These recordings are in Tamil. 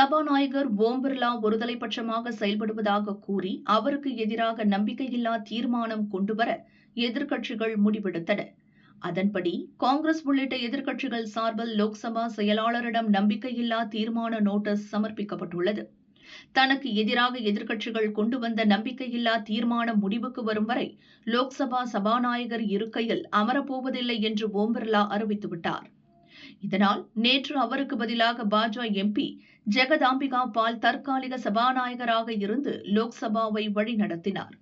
சபாநாயகர் ஓம் பிர்லா ஒருதலைபட்சமாக செயல்படுவதாக கூறி அவருக்கு எதிராக நம்பிக்கையில்லா தீர்மானம் கொண்டுவர எதிர்க்கட்சிகள் முடிவெடுத்தன. அதன்படி காங்கிரஸ் உள்ளிட்ட எதிர்க்கட்சிகள் சார்பில் லோக்சபா செயலாளரிடம் நம்பிக்கையில்லா தீர்மான நோட்டீஸ் சமர்ப்பிக்கப்பட்டுள்ளது. தனக்கு எதிராக எதிர்க்கட்சிகள் கொண்டு வந்த நம்பிக்கையில்லா தீர்மானம் முடிவுக்கு வரும் வரை லோக்சபா சபாநாயகர் இருக்கையில் அமரப்போவதில்லை என்று ஓம் பிர்லா அறிவித்துவிட்டார். இதனால் நேற்று அவருக்கு பதிலாக பாஜக எம்பி ஜெகதாம்பிகா பால் தற்காலிக சபாநாயகராக இருந்து லோக்சபாவை வழிநடத்தினார்.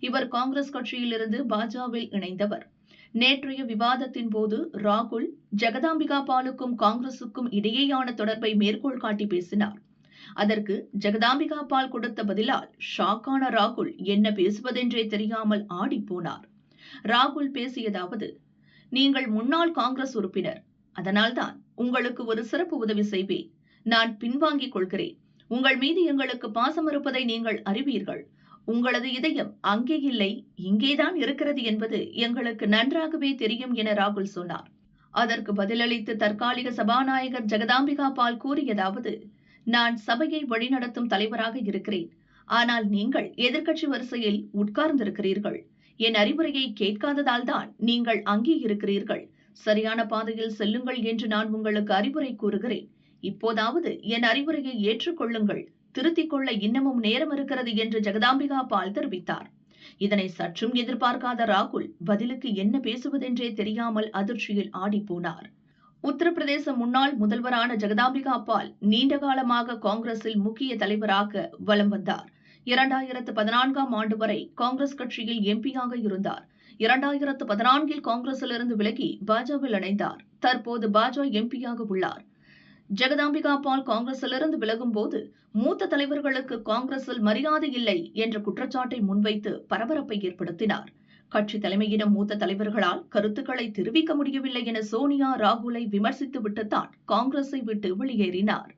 இவர் காங்கிரஸ் கட்சியிலிருந்து பாஜகவில் இணைந்தவர். நேற்றைய விவாதத்தின் போது ராகுல் ஜெகதாம்பிகா பாலுக்கும் காங்கிரசுக்கும் இடையேயான தொடர்பை மேற்கோள் காட்டி பேசினார். அதற்கு ஜெகதாம்பிகா பால் கொடுத்த பதிலால் ஷாக்கான ராகுல் என்ன பேசுவதென்றே தெரியாமல் ஆடிப்போனார் ராகுல் பேசியதாவது நீங்கள் முன்னாள் காங்கிரஸ் உறுப்பினர் அதனால்தான் உங்களுக்கு ஒரு சிறப்பு உதவி செய்வேன். நான் பின்வாங்கிக் கொள்கிறேன். உங்கள் மீது எங்களுக்கு பாசம் இருப்பதை நீங்கள் அறிவீர்கள். உங்களது இதயம் அங்கே இல்லை இங்கேதான் இருக்கிறது என்பது எங்களுக்கு நன்றாகவே தெரியும் என ராகுல் சொன்னார். அதற்கு பதிலளித்து தற்காலிக சபாநாயகர் ஜெகதாம்பிகா பால் கூறியதாவது நான் சபையை வழிநடத்தும் தலைவராக இருக்கிறேன். ஆனால் நீங்கள் எதிர்க்கட்சி வரிசையில் உட்கார்ந்திருக்கிறீர்கள். என் அறிவுரையை கேட்காததால் தான் நீங்கள் அங்கே இருக்கிறீர்கள். சரியான பாதையில் செல்லுங்கள் என்று நான் உங்களுக்கு அறிவுரை கூறுகிறேன். இப்போதாவது என் அறிவுரையை ஏற்றுக்கொள்ளுங்கள். திருத்திக் கொள்ள இன்னமும் நேரம் இருக்கிறது என்று ஜெகதாம்பிகா பால் தெரிவித்தார். இதனை சற்றும் எதிர்பார்க்காத ராகுல் பதிலுக்கு என்ன பேசுவதென்றே தெரியாமல் அதிர்ச்சியில் ஆடிப்போனார். உத்தரப்பிரதேச முன்னாள் முதல்வரான ஜெகதாம்பிகா பால் நீண்ட காலமாக காங்கிரஸில் முக்கிய தலைவராக வலம் வந்தார். இரண்டாயிரத்து பதினான்காம் ஆண்டு வரை காங்கிரஸ் கட்சியில் எம்பியாக இருந்தார். இரண்டாயிரத்து பதினான்கில் காங்கிரசிலிருந்து விலகி பாஜகவில் இணைந்தார். தற்போது பாஜக எம்பியாக உள்ளார். ஜெகதாம்பிகா பால் காங்கிரசிலிருந்து விலகும் போது மூத்த தலைவர்களுக்கு காங்கிரஸில் மரியாதை இல்லை என்ற குற்றச்சாட்டை முன்வைத்து பரபரப்பை ஏற்படுத்தினார். கட்சி தலைமையிடம் மூத்த தலைவர்களால் கருத்துக்களை தெரிவிக்க முடியவில்லை என சோனியா ராகுலை விமர்சித்துவிட்டுத்தான் காங்கிரஸை விட்டு வெளியேறினார்.